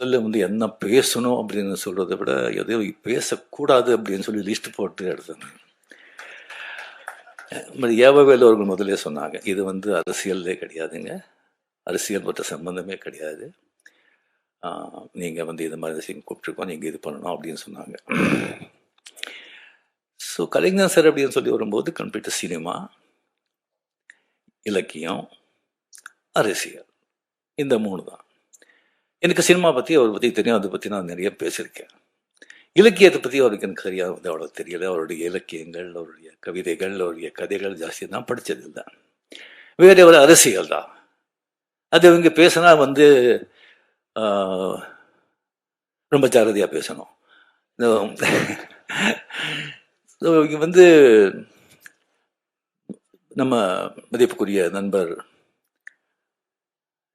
முதல்ல வந்து என்ன பேசணும் அப்படின்னு சொல்றதை விட எதையும் பேசக்கூடாது அப்படின்னு சொல்லி லிஸ்ட் போட்டு எடுத்தேன். ஏவவேலு அவர்கள் முதல்ல சொன்னாங்க இது வந்து அரசியல்லே கிடையாதுங்க. அரசியல் பற்ற சம்பந்தமே கிடையாது. நீங்கள் வந்து இது மாதிரி விஷயம் கூப்பிட்ருக்கோம் நீங்கள் இது பண்ணணும் அப்படின்னு சொன்னாங்க. ஸோ கலைஞர் சார் அப்படின்னு சொல்லி வரும்போது கம்ப்யூட்டர் சினிமா இலக்கியம் அரசியல். இந்த மூணு தான். எனக்கு சினிமா பற்றி அவரை பற்றி தெரியும் அதை பற்றி நான் நிறைய பேசியிருக்கேன். இலக்கியத்தை பற்றி அவருக்கு எனக்கு சரியாக வந்து அவ்வளோ தெரியல. அவருடைய இலக்கியங்கள் அவருடைய கவிதைகள் அவருடைய கதைகள் ஜாஸ்தி. தான் படித்தது இல்லை வேறு ஒரு அரசியல் தான். அது இவங்க பேசினா வந்து ரொம்ப ஜாகிரதையாக பேசணும். இவங்க வந்து நம்ம மதிப்புக்குரிய நண்பர்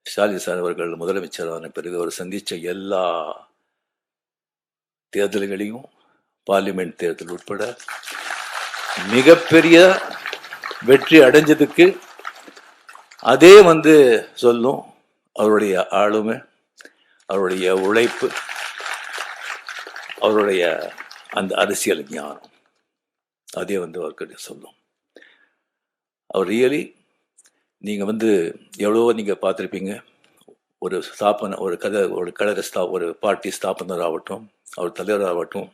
ஸ்டாலின் சார் அவர்கள் முதலமைச்சரான பிறகு அவர் சந்தித்த எல்லா தேர்தல்களையும் பார்லிமெண்ட் தேர்தல் உட்பட மிகப்பெரிய வெற்றி அடைஞ்சதுக்கு அதே வந்து சொல்லும் அவருடைய ஆளுமை அவருடைய உழைப்பு அவருடைய அந்த அரசியல் ஞானம். அதே வந்து அவர்கிட்ட சொல்லும். அவர் ரியலி நீங்கள் வந்து எவ்வளோ நீங்கள் பார்த்துருப்பீங்க. ஒரு ஸ்தாபனம் ஒரு கதை ஒரு கழக ஸ்தா ஒரு பார்ட்டி ஸ்தாபனர் ஆகட்டும் அவர் தலைவர் ஆகட்டும்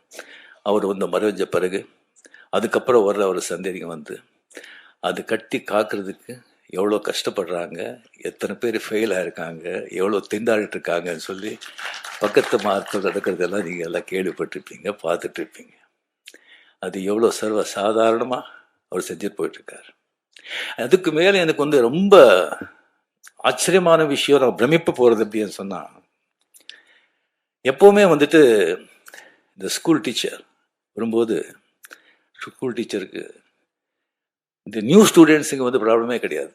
அவர் வந்து மறைஞ்ச பிறகு அதுக்கப்புறம் வர்ற ஒரு சந்ததிங்க வந்து அது கட்டி காக்கிறதுக்கு எவ்வளோ கஷ்டப்படுறாங்க எத்தனை பேர் ஃபெயில் ஆகிருக்காங்க எவ்வளோ திண்டாடிட்டு இருக்காங்கன்னு சொல்லி பக்கத்து மாதத்தில் நடக்கிறதெல்லாம் நீங்கள் எல்லாம் கேள்விப்பட்டிருப்பீங்க பார்த்துட்ருப்பீங்க அது எவ்வளோ சர்வ சாதாரணமாக அவர் செஞ்சுட்டு போயிட்டுருக்காரு அதுக்கு மேலே எனக்கு வந்து ரொம்ப ஆச்சரியமான விஷயம் நான் பிரமிப்பு போகிறது அப்படின்னு சொன்னால் எப்போவுமே வந்துட்டு இந்த ஸ்கூல் டீச்சர் வரும்போது ஸ்கூல் டீச்சருக்கு இந்த நியூ ஸ்டூடெண்ட்ஸுங்க வந்து ப்ராப்ளமே கிடையாது.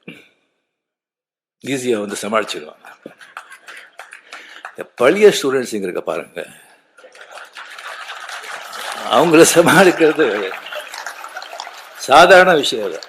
ஈஸியாக வந்து சமாளிச்சிடுவாங்க இந்த பழைய ஸ்டூடெண்ட்ஸுங்க இருக்க பாருங்க. அவங்கள சமாளிக்கிறது சாதாரண விஷயம் தான்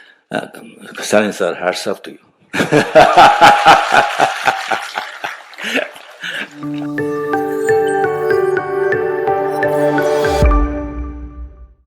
Uh, Stalin said, herself to you.